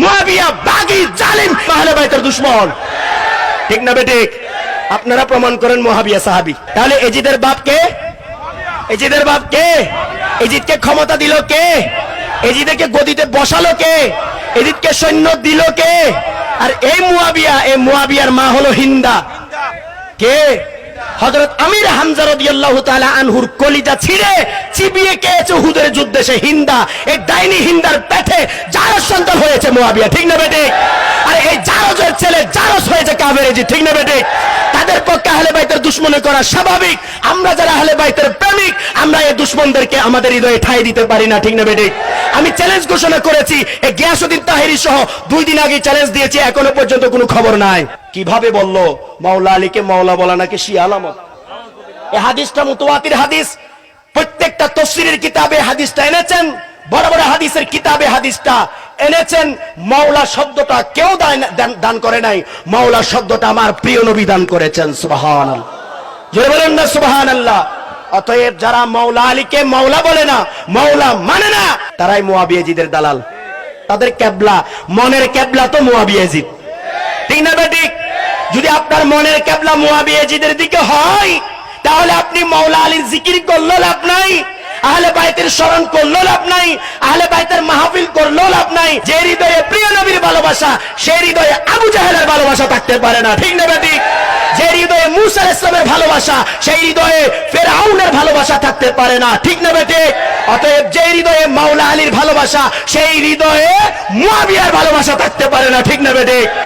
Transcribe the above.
মুয়াবিয়া, বাগি, জালিম, আহলে বাইতের দুশ্মন। ঠিক না বেঠিক? আপনারা প্রমাণ করেন মহাবিয়া সাহাবি। তাহলে এজিদের বাপ কে? এজিদের বাপ কে? এজিদকে ক্ষমতা দিল কে? এজিদকে গদিতে বসালো কে? এজিদকে সৈন্য দিল কে? আর এই মুয়াবিয়া, এই মুয়াবিয়ার মা হলো হিন্দা। কে? হযরত আমির হামজার আনহুর কলিজা ছিঁড়ে চিবিয়ে কেছে হুদের যুদ্ধে। সে হিন্দা এই ডাইনি হিন্দার পেটে জারস সন্তান হয়েছে মোয়াবিয়া, ঠিক না বেটে? আর এই জারজের ছেলে জারস হয়েছে কাবেরেজি ঠিক না বেটে? তাদের পক্ষে আহলে বাইতের দুশ্মনী করা স্বাভাবিক। আমরা যারা আহলে বাইতের প্রেমিক, আমরা এই দুশ্মনদেরকে আমাদের হৃদয়ে ঠাই দিতে পারি না, ঠিক না বেটে? আমি চ্যালেঞ্জ ঘোষণা করেছি এই গিয়াসউদ্দিন তাহেরি সহ দুই দিন আগে চ্যালেঞ্জ দিয়েছি, এখনও পর্যন্ত কোনো খবর নাই। কীভাবে বলল? মাওলা আলীকে মাওলা বলা নাকি শি আলামত? এই হাদিসটা মুতওয়াতির হাদিস। প্রত্যেকটা তফসিরের কিতাবে হাদিসটা এনেছেন, বড় বড় হাদিসের কিতাবে হাদিসটা। এনেছেন, মাওলা শব্দটা কেউ দান- করে নাই। মাওলা শব্দটা আমার প্রিয় নবী দান করেছেন, সুবহানাল্লাহ। জোরে বলেন না, সুবহানাল্লাহ। অতএব যারা মাওলা আলীকে মাওলা বলে না, মাওলা মানে না, তারাই মুয়াবিয়াজিদের দালাল। তাদের কেবলা মনের কেবলা তো মুয়াবিয়াজিদ। ঠিক না বেঠিক যদি আপনার মনের কেবলা মুয়াবিয়াজিদের দিকে হয়, তাহলে আপনি মাওলা আলীর জিকির করল লাভ নাই, আহলে বাইতের স্মরণ করল লাভ নাই, আহলে বাইতের মাহফিল করল লাভ নাই। যে হৃদয়ে প্রিয় নবীর ভালোবাসা, সে হৃদয়ে আবু জাহেলের ভালোবাসা থাকতে পারে না। ঠিক না যে হৃদয়ে মুসা ইসলামের ভালোবাসা, সেই হৃদয়ে ফেরাউনের ভালোবাসা থাকতে পারে না। ঠিক না বেটে? অতএব যে হৃদয়ে মাওলা আলীর ভালোবাসা, সেই হৃদয়ে মুয়াবিয়ার ভালোবাসা থাকতে পারে না। ঠিক না বেটে?